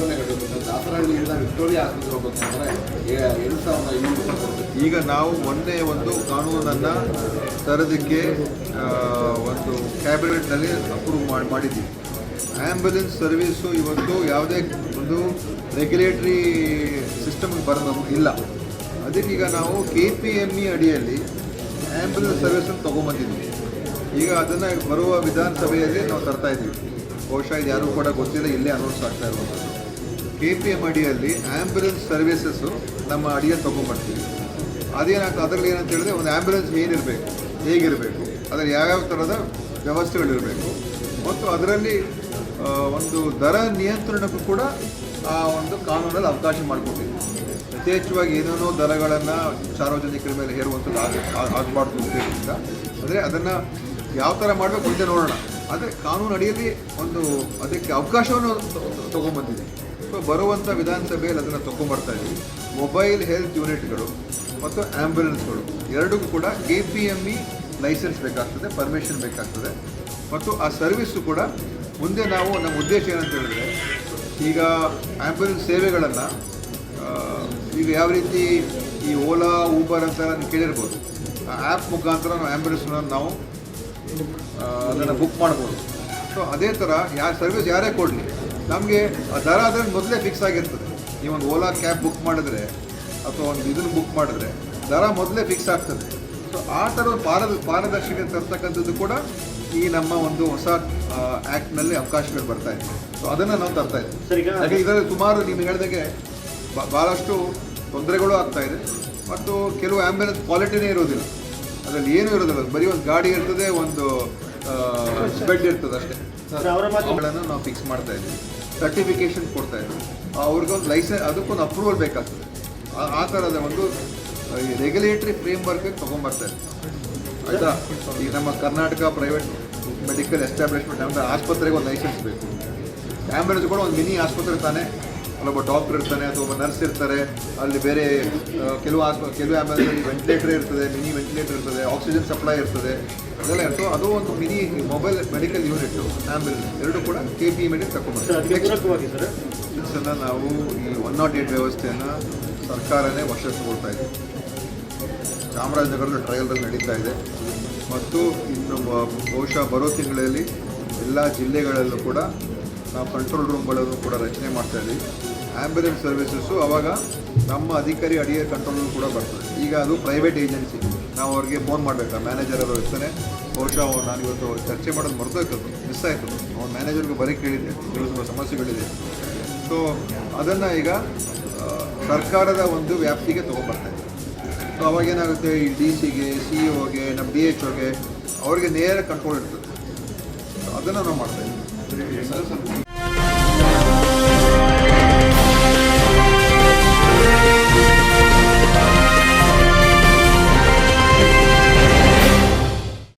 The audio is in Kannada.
ಘಟಿಸುತ್ತೆ ದಾಸರಹಳ್ಳಿಯಿಂದ ವಿಕ್ಟೋರಿಯಾ ಆಸ್ಪತ್ರೆ ಹೋಗ್ಬೇಕಂದ್ರೆ ಎರಡು ಸಾವಿರದ ಈಗ ನಾವು ಒಂದೇ ಒಂದು ಕಾನೂನನ್ನು ತರೋದಕ್ಕೆ ಒಂದು ಕ್ಯಾಬಿನೆಟ್ನಲ್ಲಿ ಅಪ್ರೂವ್ ಮಾಡಿ ಮಾಡಿದ್ದೀವಿ. ಆ್ಯಂಬುಲೆನ್ಸ್ ಸರ್ವೀಸು ಇವತ್ತು ಯಾವುದೇ ಒಂದು ರೆಗ್ಯುಲೇಟ್ರಿ ಸಿಸ್ಟಮ್ಗೆ ಬರೋದು ಇಲ್ಲ. ಅದಕ್ಕೀಗ ನಾವು ಕೆ ಪಿ ಎಂ ಇ ಅಡಿಯಲ್ಲಿ ಆ್ಯಂಬುಲೆನ್ಸ್ ಸರ್ವಿಸನ್ನು ತೊಗೊಂಬಂದಿದ್ವಿ ಈಗ ಅದನ್ನು ಬರುವ ವಿಧಾನಸಭೆಯಲ್ಲಿ ನಾವು ತರ್ತಾ ಇದ್ದೀವಿ. ಬಹುಶಃ ಇದು ಯಾರೂ ಕೂಡ ಗೊತ್ತಿಲ್ಲ, ಇಲ್ಲೇ ಅನೌನ್ಸ್ ಆಗ್ತಾ ಇರುವಂಥದ್ದು ಕೆ ಪಿ ಎಂ ಅಡಿಯಲ್ಲಿ ಆ್ಯಂಬುಲೆನ್ಸ್ ಸರ್ವಿಸಸ್ಸು ನಮ್ಮ ಅಡಿಯಲ್ಲಿ ತೊಗೊಂಡ್ಬರ್ತೀವಿ. ಅದೇನಾಗ್ತದೆ ಅದರಲ್ಲಿ ಏನಂತ ಹೇಳಿದ್ರೆ ಒಂದು ಆ್ಯಂಬುಲೆನ್ಸ್ ಏನಿರಬೇಕು, ಹೇಗಿರಬೇಕು, ಅದರ ಯಾವ್ಯಾವ ಥರದ ವ್ಯವಸ್ಥೆಗಳಿರಬೇಕು. ಮತ್ತು ಅದರಲ್ಲಿ ಒಂದು ದರ ನಿಯಂತ್ರಣಕ್ಕೂ ಕೂಡ ಆ ಒಂದು ಕಾನೂನಲ್ಲಿ ಅವಕಾಶ ಮಾಡಿಕೊಟ್ಟಿದೆ ಯಥೇಚ್ಛವಾಗಿ ಏನೇನೋ ದರಗಳನ್ನು ಸಾರ್ವಜನಿಕರ ಮೇಲೆ ಹೇರುವಂಥದ್ದು ಆಗ ಆಗ- ಆಗಬಾರ್ದು ಉದ್ದೇಶದಿಂದ ಅಂದರೆ ಅದನ್ನು ಯಾವ ಥರ ಮಾಡಬೇಕು ಅಂತ ನೋಡೋಣ. ಆದರೆ ಕಾನೂನು ಅಡಿಯಲ್ಲಿ ಒಂದು ಅದಕ್ಕೆ ಅವಕಾಶವನ್ನು ತೊಗೊಂಡ್ಬಂದಿದೆ ಸೊ ಬರುವಂಥ ವಿಧಾನಸಭೆಯಲ್ಲಿ ಅದನ್ನು ತೊಗೊಂಬರ್ತಾ ಇದ್ದೀವಿ. ಮೊಬೈಲ್ ಹೆಲ್ತ್ ಯೂನಿಟ್ಗಳು ಮತ್ತು ಆ್ಯಂಬುಲೆನ್ಸ್ಗಳು ಎರಡಕ್ಕೂ ಕೂಡ A P M E license ಬೇಕಾಗ್ತದೆ ಪರ್ಮಿಷನ್ ಬೇಕಾಗ್ತದೆ. ಮತ್ತು ಆ ಸರ್ವಿಸ್ಸು ಕೂಡ ಮುಂದೆ ನಾವು ನಮ್ಮ ಉದ್ದೇಶ ಏನಂತ ಹೇಳಿದ್ರೆ, ಈಗ ಆ್ಯಂಬುಲೆನ್ಸ್ ಸೇವೆಗಳನ್ನು ಈಗ ಯಾವ ರೀತಿ ಈ ಓಲಾ ಊಬರ್ ಅಂತ ನೀವು ಕೇಳಿರ್ಬೋದು. ಆ ಆ್ಯಪ್ ಮುಖಾಂತರ ನಾವು ಆ್ಯಂಬುಲೆನ್ಸ್ನ ನಾವು ಅದನ್ನು ಬುಕ್ ಮಾಡ್ಬೋದು. ಸೊ ಅದೇ ಥರ ಯಾ ಸರ್ವಿಸ್ ಯಾರೇ ಕೊಡಲಿ ನಮಗೆ ದರ ಅದರ ಮೊದಲೇ ಫಿಕ್ಸ್ ಆಗಿರ್ತದೆ. ನೀವು ಒಂದು ಓಲಾ ಕ್ಯಾಬ್ ಬುಕ್ ಮಾಡಿದ್ರೆ ಅಥವಾ ಒಂದು ಇದನ್ನು ಬುಕ್ ಮಾಡಿದ್ರೆ ದರ ಮೊದಲೇ ಫಿಕ್ಸ್ ಆಗ್ತದೆ. ಸೊ ಆ ಥರ ಪಾರದ ಪಾರದರ್ಶಕತೆ ತರ್ತಕ್ಕಂಥದ್ದು ಕೂಡ ಈ ನಮ್ಮ ಒಂದು ಹೊಸ ಆ್ಯಕ್ಟ್ನಲ್ಲಿ ಅವಕಾಶಗಳು ಬರ್ತಾ ಇದೆ. ಸೊ ಅದನ್ನು ನಾವು ತರ್ತಾ ಇದ್ದೀವಿ ಯಾಕೆ ಇದರಲ್ಲಿ ಸುಮಾರು ನೀವು ಹೇಳಿದಾಗೆ ಭಾಳಷ್ಟು ತೊಂದರೆಗಳು ಆಗ್ತಾ ಇದೆ. ಮತ್ತು ಕೆಲವು ಆ್ಯಂಬುಲೆನ್ಸ್ ಕ್ವಾಲಿಟಿನೇ ಇರೋದಿಲ್ಲ. ಅದರಲ್ಲಿ ಏನೂ ಇರೋದಿಲ್ಲ. ಬರೀ ಒಂದು ಗಾಡಿ ಇರ್ತದೆ ಒಂದು ಬೆಡ್ ಇರ್ತದೆ ಅಷ್ಟೇ. ನಾವು ಫಿಕ್ಸ್ ಮಾಡ್ತಾ ಇದ್ದೀವಿ. ಸರ್ಟಿಫಿಕೇಶನ್ ಕೊಡ್ತಾ ಇದ್ದೀವಿ. ಅವ್ರಿಗೊಂದು ಲೈಸೆನ್ಸ್ ಅದಕ್ಕೊಂದು ಅಪ್ರೂವಲ್ ಬೇಕಾಗ್ತದೆ. ಆ- ಆ ಥರದ ಒಂದು ರೆಗ್ಯುಲೇಟರಿ ಫ್ರೇಮ್ ವರ್ಕ್ ತೊಗೊಂಬರ್ತಾ ಇದ್ದೀವಿ ಆಯಿತಾ? ಈಗ ನಮ್ಮ ಕರ್ನಾಟಕ ಪ್ರೈವೇಟ್ ಮೆಡಿಕಲ್ ಎಸ್ಟಾಬ್ಲಿಷ್ಮೆಂಟ್ ಅಂದರೆ ಆಸ್ಪತ್ರೆಗೆ ಒಂದು ಲೈಸೆನ್ಸ್ ಬೇಕು. ಆ್ಯಂಬುಲೆನ್ಸ್ ಕೂಡ ಒಂದು ಮಿನಿ ಆಸ್ಪತ್ರೆ ತಾನೆ. ಅಲ್ಲೊಬ್ಬ ಡಾಕ್ಟರ್ ಇರ್ತಾನೆ ಅಥವಾ ಒಬ್ಬ ನರ್ಸ್ ಇರ್ತಾರೆ ಅಲ್ಲಿ ಬೇರೆ ಕೆಲವು ಆಸ್ಪ ಕೆಲವು ಆ್ಯಂಬುಲೆನ್ಸ್ ವೆಂಟಿಲೇಟರ್ ಇರ್ತದೆ ಮಿನಿ ವೆಂಟಿಲೇಟರ್ ಇರ್ತದೆ ಆಕ್ಸಿಜನ್ ಸಪ್ಲೈ ಇರ್ತದೆ. ಅದೆಲ್ಲ ಇರ್ತದೆ ಅದು ಒಂದು mini mobile medical unit ambulance ಎರಡು ಕೂಡ ಕೆ ಪಿ ಮೆಡಿಕ್ ತಗೊಂಡ್ಬರ್ತಾರೆ ನಾವು ಈ ಒನ್ ನಾಟ್ ಏಟ್ ವ್ಯವಸ್ಥೆಯನ್ನು ಸರ್ಕಾರನೇ ವಶ ತಗೊಳ್ತಾ ಇದೆ ಚಾಮರಾಜನಗರದ ಟ್ರಯಲ್ದಲ್ಲಿ ನಡೀತಾ ಇದೆ. ಮತ್ತು ಇನ್ನು ಬಹುಶಃ ಬರೋ ತಿಂಗಳಲ್ಲಿ ಎಲ್ಲ ಜಿಲ್ಲೆಗಳಲ್ಲೂ ಕೂಡ ನಾವು ಕಂಟ್ರೋಲ್ ರೂಮ್ಗಳನ್ನು ಕೂಡ ರಚನೆ ಮಾಡ್ತಾ ಇದ್ದೀವಿ. ಆ್ಯಂಬುಲೆನ್ಸ್ ಸರ್ವಿಸಸ್ಸು ಅವಾಗ ನಮ್ಮ ಅಧಿಕಾರಿ ಅಡಿಯ ಕಂಟ್ರೋಲ್ ಕೂಡ ಬರ್ತದೆ. ಈಗ ಅದು ಪ್ರೈವೇಟ್ ಏಜೆನ್ಸಿ ನಾವು ಅವ್ರಿಗೆ ಫೋನ್ ಮಾಡಬೇಕಾ? ಮ್ಯಾನೇಜರ್ ಅವರು ಇರ್ತಾನೆ. ಬಹುಶಃ ಅವ್ರು ನಾನು ಇವತ್ತು ಚರ್ಚೆ ಮಾಡೋದು ಮರ್ತೋಯ್ತದ್ದು ಮಿಸ್ ಆಯಿತು. ಅವ್ರ ಮ್ಯಾನೇಜರ್ಗೂ ಬರೀ ಕೇಳಿದ್ದೆ. ಕೆಲವು ಸಮಸ್ಯೆಗಳಿದೆ. ಸೊ ಅದನ್ನು ಈಗ ಸರ್ಕಾರದ ಒಂದು ವ್ಯಾಪ್ತಿಗೆ ತೊಗೊಂಡ್ಬರ್ತಾ ಇದೆ ಸೊ ಅವಾಗ ಏನಾಗುತ್ತೆ? ಈ ಡಿ ಸಿಗೆ ಸಿ ಒಗೆ ನಮ್ಮ ಡಿ ಎಚ್ ಒಗೆ ಅವ್ರಿಗೆ ನೇರ ಕಂಟ್ರೋಲ್ ಇರ್ತದೆ. ಅದನ್ನು ನಾವು ಮಾಡ್ತಾ ಇದ್ದೀವಿ.